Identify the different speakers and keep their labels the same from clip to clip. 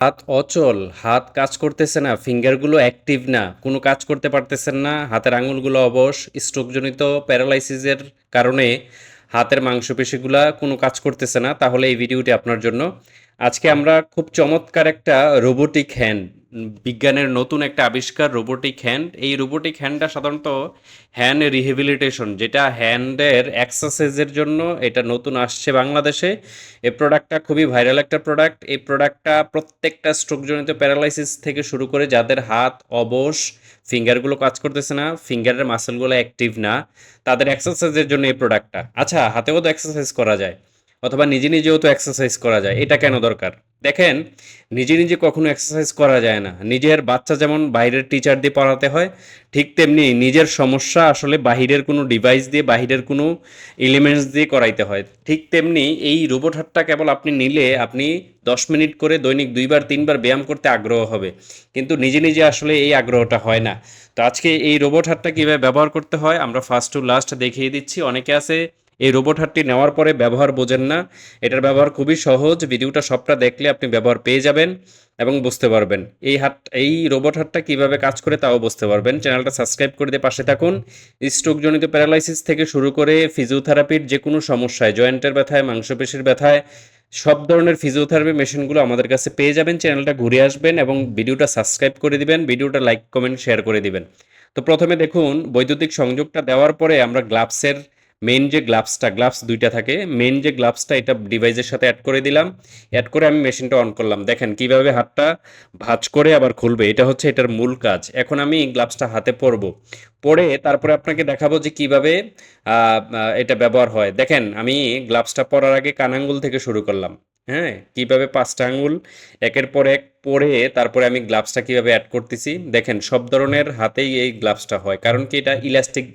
Speaker 1: হাত অচল, হাত কাজ করতেছে না ফিঙ্গারগুলো অ্যাক্টিভ না, কোনো কাজ করতে পারতেছেন না, হাতের আঙুলগুলো অবশ স্ট্রোকজনিত প্যারালাইসিসের কারণে হাতের মাংসপেশিগুলা কোনো কাজ করতেছে না, তাহলে এই ভিডিওটি আপনার জন্য। আজকে আমরা খুব চমৎকার একটা রোবোটিক হ্যান্ড বিজ্ঞানের নতুন একটা আবিষ্কার রোবোটিক হ্যান্ড এই রোবোটিক হ্যান্ডটা সাধারণত হ্যান্ড রিহেবিলিটেশন যেটা হ্যান্ডের এক্সারসাইজের জন্য এটা নতুন আসছে বাংলাদেশে। এই প্রোডাক্টটা খুবই ভাইরাল একটা প্রোডাক্ট এই প্রোডাক্টটা প্রত্যেকটা স্ট্রোকজনিত প্যারালাইসিস থেকে শুরু করে যাদের হাত, অবশ ফিঙ্গারগুলো কাজ করতেছে না ফিঙ্গারের মাসেলগুলো অ্যাক্টিভ না, তাদের এক্সারসাইজের জন্য এই প্রোডাক্টটা আচ্ছা হাতেও তো এক্সারসাইজ করা যায়, অথবা নিজে নিজেও তো এক্সারসাইজ করা যায়, এটা কেন দরকার? দেখেন, নিজে নিজে কখনো এক্সারসাইজ করা যায় না। নিজের বাচ্চা যেমন বাইরের টিচার দিয়ে পড়াতে হয়, ঠিক তেমনি নিজের সমস্যা আসলে বাহিরের কোনো ডিভাইস দিয়ে, বাহিরের কোনো এলিমেন্টস দিয়ে করাইতে হয়। ঠিক তেমনি এই রোবট হাটটা কেবল আপনি নিলে আপনি দশ মিনিট করে দৈনিক দুইবার, তিনবার ব্যায়াম করতে আগ্রহ হবে। কিন্তু নিজে নিজে আসলে এই আগ্রহটা হয় না। তো আজকে এই রোবট হাটটা কীভাবে ব্যবহার করতে হয়, আমরা ফার্স্ট টু লাস্ট দেখিয়ে দিচ্ছি। অনেকে আছে এই রোবট হাটটি নেওয়ার পরে ব্যবহার বোঝেন না। এটার ব্যবহার খুবই সহজ। ভিডিওটা সবটা দেখলে আপনি ব্যবহার পেয়ে যাবেন এবং বুঝতে পারবেন। এই হাট এই রোবট হাটটা কীভাবে কাজ করে তাও বুঝতে পারবেন। চ্যানেলটা সাবস্ক্রাইব করে দিয়ে পাশে থাকুন। স্ট্রোকজনিত প্যারালাইসিস থেকে শুরু করে ফিজিওথেরাপির যে কোনো সমস্যায়, জয়েন্টের ব্যথায়, মাংসপেশির ব্যথায়, সব ধরনের ফিজিওথেরাপি মেশিনগুলো আমাদের কাছে পেয়ে যাবেন। চ্যানেলটা ঘুরে আসবেন এবং ভিডিওটা সাবস্ক্রাইব করে দিবেন, ভিডিওটা লাইক, কমেন্ট, শেয়ার করে দিবেন। তো প্রথমে দেখুন, বৈদ্যুতিক সংযোগটা দেওয়ার পরে আমরা গ্লাভসের মেন যে গ্লাভসটা গ্লাভস দুইটা থাকে মেন যে গ্লাভসটা এটা ডিভাইসের সাথে অ্যাড করে দিলাম। অ্যাড করে আমি মেশিনটা অন করলাম। দেখেন কীভাবে হাতটা ভাঁজ করে আবার খুলবে, এটা হচ্ছে এটার মূল কাজ। এখন আমি গ্লাভসটা হাতে পরবো। পরে তারপরে আপনাকে দেখাবো যে কীভাবে এটা ব্যবহার হয়। দেখেন আমি গ্লাভসটা পরার আগে কানাঙ্গুল থেকে শুরু করলাম। হ্যাঁ কীভাবে পাঁচটা আঙুল একের পর এক পরে তারপরে আমি গ্লাভসটা কীভাবে অ্যাড করতেছি? দেখেন, সব ধরনের হাতেই এই গ্লাভসটা হয়। কারণ কি এটা ইলাস্টিক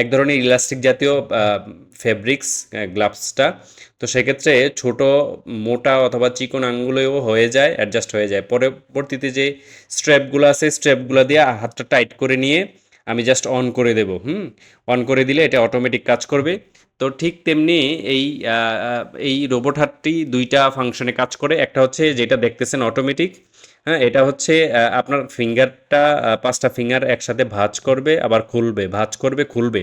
Speaker 1: এক ধরনের ইলাস্টিক জাতীয় ফেব্রিক্স গ্লাভসটা তো সেক্ষেত্রে ছোট, মোটা অথবা চিকন আঙ্গুলেও হয়ে যায় অ্যাডজাস্ট হয়ে যায়। পরবর্তীতে যে স্ট্র্যাপগুলো আছে স্ট্র্যাপগুলো দিয়ে হাতটা টাইট করে নিয়ে আমি জাস্ট অন করে দেব, হুম? অন করে দিলে এটা অটোমেটিক কাজ করবে। তো ঠিক তেমনি এই এই রোবট হাটটি দুইটা ফাংশনে কাজ করে। একটা হচ্ছে যেটা দেখতেছেন অটোমেটিক হ্যাঁ এটা হচ্ছে আপনার ফিঙ্গারটা পাঁচটা ফিঙ্গার একসাথে ভাঁজ করবে, আবার খুলবে, ভাঁজ করবে, খুলবে।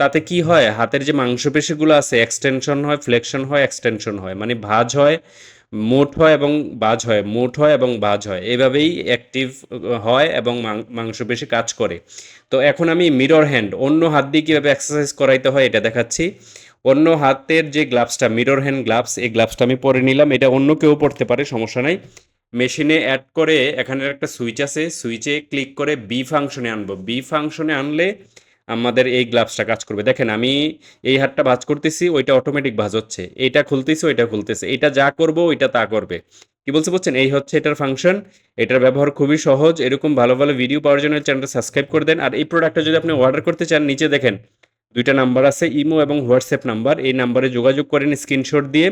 Speaker 1: তাতে কি হয়, হাতের যে মাংসপেশিগুলো আছে এক্সটেনশন হয় ফ্লেকশন হয় এক্সটেনশন হয় মানে ভাঁজ হয়, মোট হয় এবং বাজ হয়, মোট হয় এবং বাজ হয়। এভাবেই অ্যাক্টিভ হয় এবং মাংসপেশি কাজ করে। তো এখন আমি মিরর হ্যান্ড অন্য হাত দিয়ে কীভাবে এক্সারসাইজ করাইতে হয় এটা দেখাচ্ছি। অন্য হাতের যে গ্লাভসটা মিরর হ্যান্ড গ্লাভস এই গ্লাভসটা আমি পরে নিলাম, এটা অন্য কেউ পড়তে পারে, সমস্যা নাই। মেশিনে অ্যাড করে এখানে একটা সুইচ আছে। সুইচে ক্লিক করে বি ফাংশনে আনব। বি ফাংশনে আনলে আমাদের এই গ্লাভসটা কাজ করবে। দেখেন, আমি এই হাতটা ভাজ করতেছি, ওইটা অটোমেটিক ভাজ হচ্ছে। এইটা খুলতেছি, ওইটা খুলতেছে। এটা যা করব, ওইটা তা করবে। কি বলছে বলছেন এই হচ্ছে এটার ফাংশন এটার ব্যবহার খুবই সহজ। এরকম ভালো ভালো ভিডিও পাওয়ার জন্য চ্যানেলটা সাবস্ক্রাইব করে দেন। আর এই প্রোডাক্টটা যদি আপনি অর্ডার করতে চান, নিচে দেখেন, দুইটা নাম্বার আছে ইমো এবং হোয়াটসঅ্যাপ নাম্বার এই নাম্বারে যোগাযোগ করেন স্ক্রিনশট দিয়ে।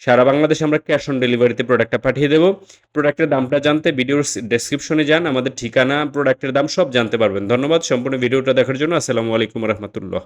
Speaker 1: সারা বাংলাদেশে আমরা ক্যাশ অন ডেলিভারিতে প্রোডাক্টটা পাঠিয়ে দেবো। প্রোডাক্টের দামটা জানতে ভিডিওর ডেসক্রিপশনে যান। আমাদের ঠিকানা প্রোডাক্টের দাম সব জানতে পারবেন। ধন্যবাদ। সম্পূর্ণ ভিডিওটা দেখার জন্য আসসালামু আলাইকুম রহমতুল্লাহ।